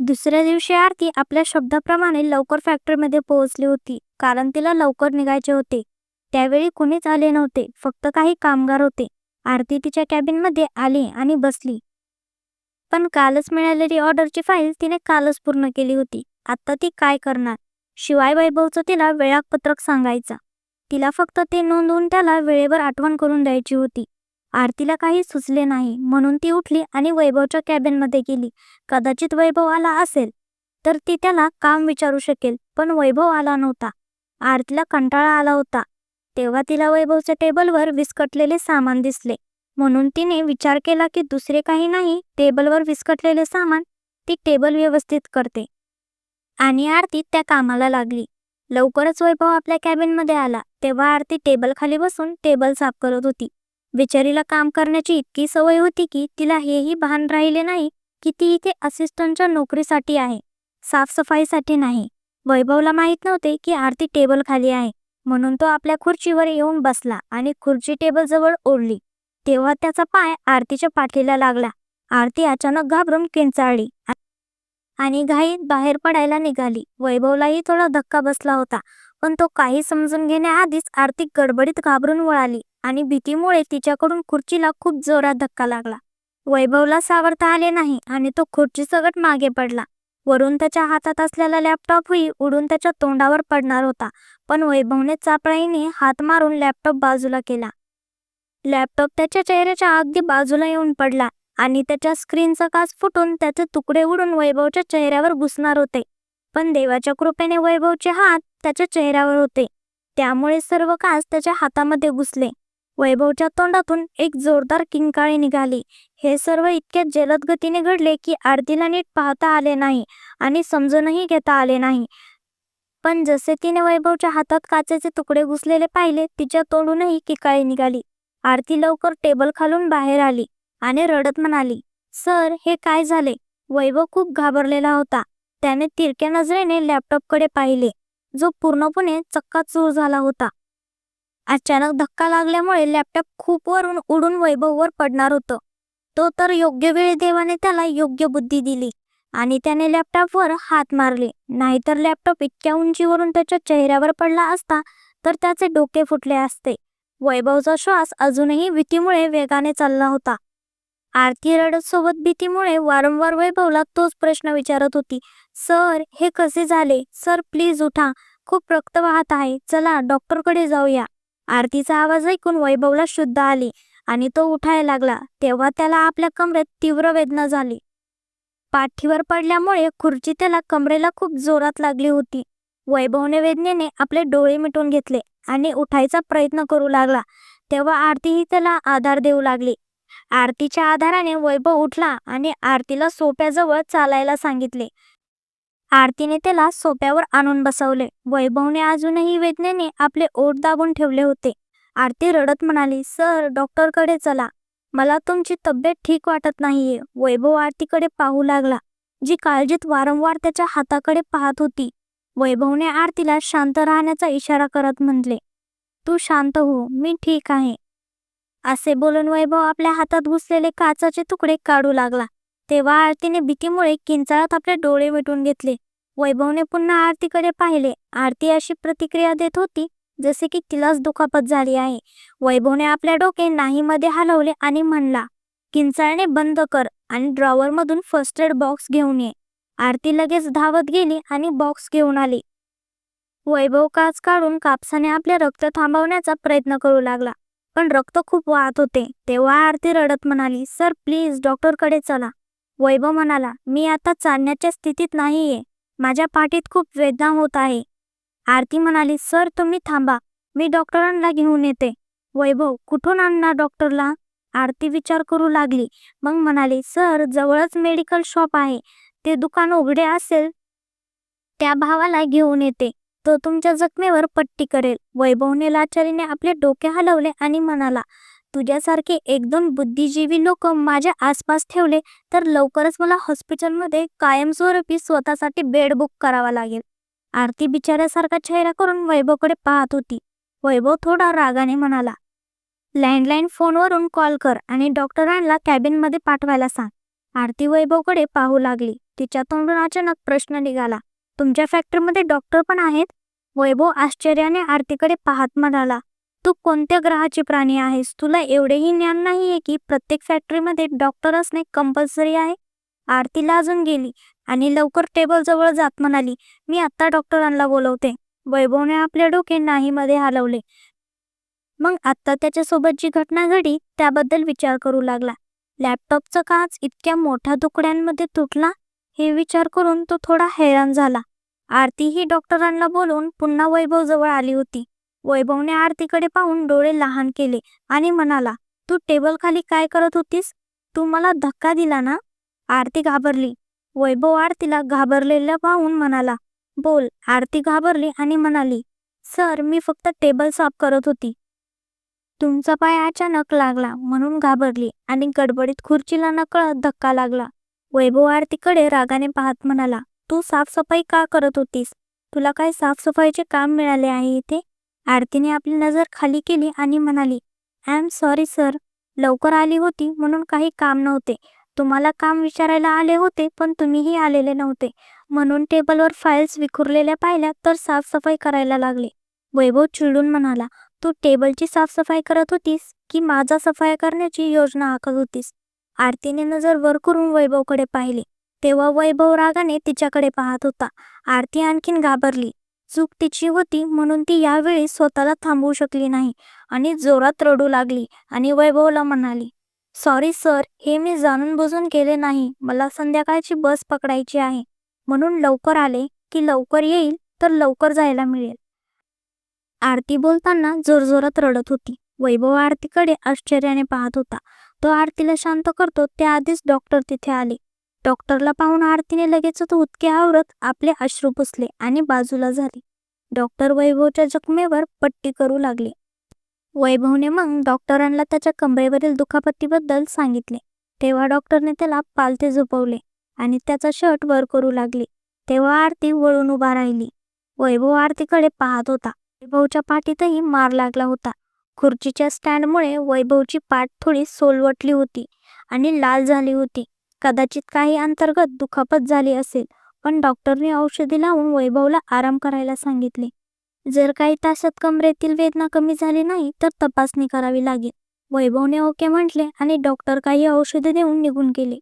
दुसऱ्या दिवशी आरती आपल्या शब्दाप्रमाणे लवकर फॅक्टरीमध्ये पोहोचली होती. कारण तिला लवकर निघायचे होते. त्यावेळी कुणीच आले नव्हते. फक्त काही कामगार होते. आरती तिच्या कॅबिनमध्ये आली आणि बसली. पण कालच मिळालेली ऑर्डरची फाईल तिने कालच पूर्ण केली होती. आता ती काय करणार? शिवाय वैभवचं तिला वेळापत्रक सांगायचा. तिला फक्त ते नोंदवून त्याला वेळेवर आठवण करून द्यायची होती. आरतीला काही सुचले नाही. म्हणून ती उठली आणि वैभवच्या कॅबिनमध्ये गेली. कदाचित वैभव आला असेल तर ती त्याला काम विचारू शकेल पण वैभव आला नव्हता. आरतीला कंटाळा आला होता. तेव्हा तिला वैभवच्या टेबलवर विस्कटलेले सामान दिसले. म्हणून तिने विचार केला की दुसरे काही नाही टेबलवर विस्कटलेले सामान ती टेबल व्यवस्थित करते. आणि आरती त्या कामाला लागली. लवकरच वैभव आपल्या कॅबिनमध्ये आला. तेव्हा आरती टेबल खाली बसून टेबल साफ करत होती. विचारीला काम करण्याची इतकी सवय होती की तिला हेही भान राहिले नाही की ती इथे असिस्टंटच्या नोकरीसाठी आहे. साफसफाईसाठी नाही. वैभवला माहीत नव्हते की आरती टेबल खाली आहे. म्हणून तो आपल्या खुर्चीवर येऊन बसला आणि खुर्ची टेबल जवळ ओढली. तेव्हा त्याचा पाय आरतीच्या पाठीला लागला. आरती अचानक घाबरून किंचाळली आणि घाईत बाहेर पडायला निघाली. वैभवलाही थोडा धक्का बसला होता पण तो काही समजून घेण्याआधीच आरती गडबडीत घाबरून वळाली. आणि भीतीमुळे तिच्याकडून खुर्चीला खूप जोरात धक्का लागला. वैभवला सावरता आले नाही आणि तो खुर्ची सगट मागे पडला. वरून त्याच्या हातात असलेला लॅपटॉपही उडून त्याच्या तोंडावर पडणार होता पण वैभवने चापळाईने हात मारून लॅपटॉप बाजूला केला. लॅपटॉप त्याच्या चेहऱ्याच्या अगदी बाजूला येऊन पडला आणि त्याच्या स्क्रीनचा काच फुटून त्याचे तुकडे उडून वैभवच्या चेहऱ्यावर घुसणार होते. पण देवाच्या कृपेने वैभवचे हात त्याच्या चेहऱ्यावर होते. त्यामुळे सर्व काच त्याच्या हातामध्ये घुसले. वैभवच्या तोंडातून एक जोरदार किंकाळी निघाली. हे सर्व इतक्या जलद गतीने घडले की आरतीला नीट पाहता आले नाही आणि समजूनही घेता आले नाही. पण जसे तिने वैभवच्या हातात काचेचे तुकडे घुसलेले पाहिले तिच्या तोंडूनही किकाळी निघाली. आरती लवकर टेबल खालून बाहेर आली आणि रडत म्हणाली सर हे काय झाले वैभव खूप घाबरलेला होता. त्याने तिरक्या नजरेने लॅपटॉपकडे पाहिले जो पूर्णपणे चक्काचूर झाला होता. अचानक धक्का लागल्यामुळे लॅपटॉप खूप वरून उडून वैभववर पडणार होतं. तो तर योग्य वेळी देवाने त्याला योग्य बुद्धी दिली आणि त्याने लॅपटॉपवर हात मारले. नाहीतर लॅपटॉप इतक्या उंचीवरून त्याच्या चेहऱ्यावर पडला असता तर त्याचे डोके फुटले असते. वैभवचा श्वास अजूनही भीतीमुळे वेगाने चालला होता. आरती रडत सोबत भीतीमुळे वारंवार वैभवला तोच प्रश्न विचारत होती. सर हे कसे झाले? सर प्लीज उठा. खूप रक्त वाहत आहे. चला डॉक्टरकडे जाऊया. आरतीचा आवाज ऐकून वैभवला शुद्ध आली आणि तो उठायला लागला. तेव्हा त्याला आपल्या कमरेत तीव्र वेदना झाली. पाठीवर पडल्यामुळे खुर्ची त्याला कमरेला खूप जोरात लागली होती. वैभवने वेदनेने आपले डोळे मिटून घेतले आणि उठायचा प्रयत्न करू लागला. तेव्हा आरतीही त्याला आधार देऊ लागली. आरतीच्या आधाराने वैभव उठला आणि आरतीला सोप्याजवळ चालायला सांगितले. आरतीने त्याला सोप्यावर आणून बसवले. वैभवने अजूनही वेदनेने आपले ओठ दाबून ठेवले होते. आरती रडत म्हणाली सर डॉक्टरकडे चला. मला तुमची तब्येत ठीक वाटत नाहीये. वैभव आरतीकडे पाहू लागला जी काळजीत वारंवार त्याच्या हाताकडे पाहत होती. वैभवने आरतीला शांत राहण्याचा इशारा करत म्हटले तू शांत हो मी ठीक आहे. असे बोलून वैभव आपल्या हातात घुसलेले काचाचे तुकडे काढू लागला. तेव्हा आरतीने भीतीमुळे किंचाळत आपले डोळे मिटून घेतले. वैभवने पुन्हा आरतीकडे पाहिले. आरती अशी प्रतिक्रिया देत होती जसे की तिलाच दुखापत झाली आहे. वैभवने आपल्या डोके नाहीमध्ये हलवले आणि म्हणला किंचाळणे बंद कर आणि ड्रॉवरमधून फर्स्ट एड बॉक्स घेऊन ये. आरती लगेच धावत गेली आणि बॉक्स घेऊन आली. वैभव काच काढून कापसाने आपले रक्त थांबवण्याचा प्रयत्न करू लागला. पण रक्त खूप वाहत होते. तेव्हा आरती रडत म्हणाली सर प्लीज डॉक्टरकडे चला. वैभव म्हणाला मी आता चालण्याच्या स्थितीत नाहीये. माझ्या पाठीत खूप वेदना होत आहे. आरती म्हणाली सर तुम्ही थांबा. मी डॉक्टरांना घेऊन येते. वैभव कुठून आणणार डॉक्टरला? आरती विचार करू लागली. मग म्हणाली सर जवळच मेडिकल शॉप आहे. ते दुकान उघडे असेल त्या भावाला घेऊन येते. तो तुमच्या जखमेवर पट्टी करेल. वैभवने लाचारीने आपले डोके हलवले आणि म्हणाला तुझ्यासारखे एकदम बुद्धिजीवी लोक माझ्या आसपास ठेवले तर लवकरच मला हॉस्पिटलमध्ये कायमस्वरूपी स्वतःसाठी बेड बुक करावा लागेल. आरती बिचाऱ्यासारखा चेहरा करून वैभवकडे पाहत होती. वैभव थोडा रागाने म्हणाला लँडलाईन फोनवरून कॉल कर आणि डॉक्टरांना कॅबिनमध्ये पाठवायला सांग. आरती वैभवकडे पाहू लागली. तिच्या तोंडून अचानक प्रश्न निघाला तुमच्या फॅक्टरीमध्ये डॉक्टर पण आहेत? वैभव आश्चर्याने आरतीकडे पाहत म्हणाला तू कोणत्या ग्रहाचे प्राणी आहेस? तुला एवढेही ज्ञान नाहीये की प्रत्येक फॅक्टरीमध्ये डॉक्टर असणे कंपल्सरी आहे? आरती लाजून गेली आणि लवकर टेबल जवळ जात म्हणाली मी आत्ता डॉक्टरांना बोलवते. वैभवने आपले डोके नाहीमध्ये हलवले. मग आत्ता त्याच्यासोबत जी घटना घडी त्याबद्दल विचार करू लागला. लॅपटॉपचा काच इतक्या मोठ्या तुकड्यांमध्ये तुटला हे विचार करून तो थोडा हैराण झाला. आरती ही डॉक्टरांना बोलून पुन्हा वैभव जवळ आली होती. वैभवने आरतीकडे पाहून डोळे लहान केले आणि म्हणाला तू टेबल खाली काय करत होतीस? तू मला धक्का दिला ना? आरती घाबरली. वैभव आरतीला घाबरलेल्या पाहून म्हणाला बोल. आरती घाबरली आणि म्हणाली सर मी फक्त टेबल साफ करत होती. तुमचा पाय अचानक लागला म्हणून घाबरली आणि गडबडीत खुर्चीला नकळत धक्का लागला. वैभव आरतीकडे रागाने पाहत म्हणाला तू साफसफाई का करत होतीस? तुला काय साफसफाईचे काम मिळाले आहे इथे? आरतीने आपली नजर खाली केली आणि म्हणाली आय एम सॉरी सर लवकर आली होती म्हणून काही काम नव्हते. तुम्हाला काम विचारायला आले होते पण तुम्हीही आलेले नव्हते. म्हणून टेबलवर फाईल्स विखुरलेल्या पाहिल्या तर साफसफाई करायला लागले. वैभव चिडून म्हणाला तू टेबलची साफसफाई करत होतीस की माझा सफाई करण्याची योजना आखत होतीस? आरतीने नजर वर करून वैभवकडे पाहिले. तेव्हा वैभव रागाने तिच्याकडे पाहत होता. आरती आणखीन घाबरली. चूक तिची होती म्हणून ती यावेळी स्वतःला थांबवू शकली नाही आणि जोरात रडू लागली आणि वैभवला म्हणाली सॉरी सर हे मी जाणून बुजून केले नाही. मला संध्याकाळची बस पकडायची आहे. म्हणून लवकर आले की लवकर येईल तर लवकर जायला मिळेल. आरती बोलताना जोरजोरात रडत होती. वैभव आरतीकडे आश्चर्याने पाहत होता. तो आरतीला शांत करतो. त्याआधीच डॉक्टर तिथे आले. डॉक्टरला पाहून आरतीने लगेचच उतके आवरत आपले अश्रू पुसले आणि बाजूला झाली. डॉक्टर वैभवच्या जखमेवर पट्टी करू लागले. वैभवने मग डॉक्टरांना त्याच्या कमरेवरील दुखापतीबद्दल सांगितले. तेव्हा डॉक्टरने त्याला पालथे झोपवले आणि त्याचा शर्ट वर करू लागले. तेव्हा आरती वळून उभा राहिली. वैभव आरतीकडे पाहत होता. वैभवच्या पाठीतही मार लागला होता. खुर्चीच्या स्टँडमुळे वैभवची पाठ थोडी सोलवटली होती आणि लाल झाली होती. कदाचित काही अंतर्गत दुखापत झाली असेल पण डॉक्टरने औषधी लावून वैभवला आराम करायला सांगितले. जर काही तासात कमरेतील वेदना कमी झाली नाही तर तपासणी करावी लागेल. वैभवने ओके म्हटले आणि डॉक्टर काही औषधे देऊन निघून गेले.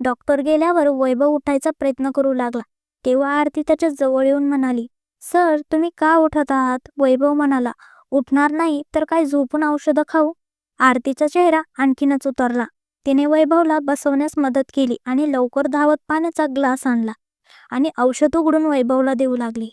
डॉक्टर गेल्यावर वैभव उठायचा प्रयत्न करू लागला. तेव्हा आरती त्याच्याजवळ येऊन म्हणाली सर तुम्ही का उठत आहात? वैभव म्हणाला उठणार नाही तर काय झोपून औषधं खाऊ? आरतीचा चेहरा आणखीनच उतरला. तिने वैभवला बसवण्यास मदत केली आणि लवकर धावत पाण्याचा ग्लास आणला आणि औषध उघडून वैभवला देऊ लागली.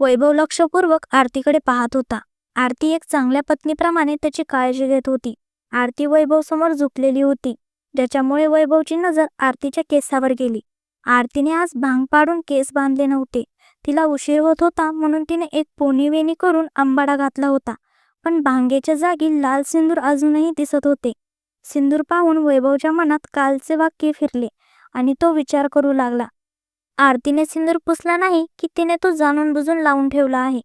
वैभव लक्षपूर्वक आरतीकडे पाहत होता. आरती एक चांगल्या पत्नीप्रमाणे त्याची काळजी घेत होती. आरती वैभव समोर झुकलेली होती ज्याच्यामुळे वैभवची नजर आरतीच्या केसावर गेली. आरतीने आज भांग पाडून केस बांधले नव्हते. तिला उशीर होत होता म्हणून तिने एक पोनी वेणी करून आंबाडा घातला होता. पण भांगेच्या जागी लाल सिंदूर अजूनही दिसत होते. सिंदूर पाहून वैभवच्या मनात कालचे वाक्य फिरले आणि तो विचार करू लागला. आरतीने सिंदूर पुसला नाही की तिने तो जाणून बुजून लावून ठेवला आहे.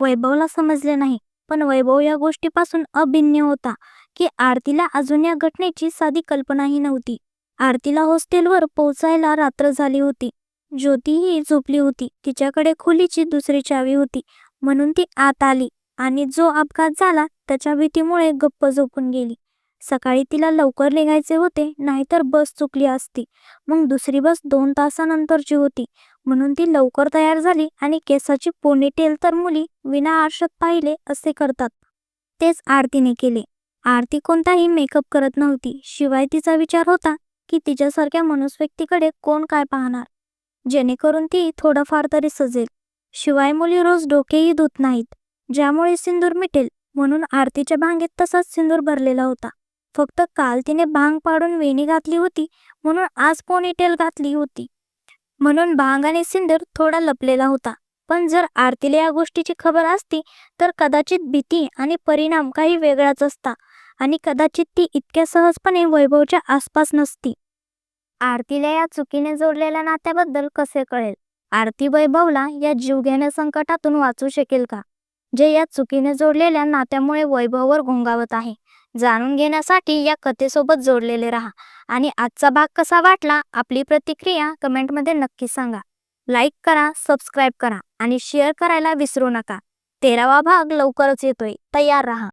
वैभवला समजले नाही पण वैभव या गोष्टीपासून अभिन्न होता की आरतीला अजून या घटनेची साधी कल्पनाही नव्हती. आरतीला हॉस्टेलवर पोहोचायला रात्र झाली होती. ज्योतीही झोपली होती. तिच्याकडे खोलीची दुसरी चावी होती. म्हणून ती आत आली आणि जो अपघात झाला त्याच्या भीतीमुळे गप्प झोपून गेली. सकाळी तिला लवकर निघायचे होते नाहीतर बस चुकली असती. मग दुसरी बस दोन तासानंतरची होती. म्हणून ती लवकर तयार झाली आणि केसाची पोनीटेल तर मुली विना आरशात पाहिले असे करतात. तेच आरतीने केले. आरती कोणताही मेकअप करत नव्हती. शिवाय तिचा विचार होता की तिच्यासारख्या मनुस्व्यक्तीकडे कोण काय पाहणार? जेणेकरून ती थोडंफार तरी सजेल. शिवाय मुली रोज डोकेही धुत नाहीत. ज्यामुळे सिंदूर मिटेल म्हणून आरतीच्या भांगेत तसाच सिंदूर भरलेला होता. फक्त काल तिने भांग पाडून वेणी घातली होती म्हणून आज पोनीटेल घातली होती. म्हणून भांग आणि सिंदर थोडा लपलेला होता. पण जर आरतीला या गोष्टीची खबर असती तर कदाचित भीती आणि परिणाम काही वेगळाच असता आणि कदाचित ती इतक्या सहजपणे वैभवच्या आसपास नसती. आरतीला या चुकीने जोडलेल्या नात्याबद्दल कसे कळेल? आरती वैभवला या जीवघेण्या संकटातून वाचू शकेल का? जे या चुकीने जोडलेल्या नात्यामुळे वैभववर घोंगावत आहे. जाणून घेण्यासाठी या कथेसोबत जोडलेले राहा. आणि आजचा भाग कसा वाटला आपली प्रतिक्रिया कमेंटमध्ये नक्की सांगा. लाईक करा सबस्क्राईब करा आणि शेअर करायला विसरू नका. तेरावा भाग लवकरच येतोय. तयार राहा.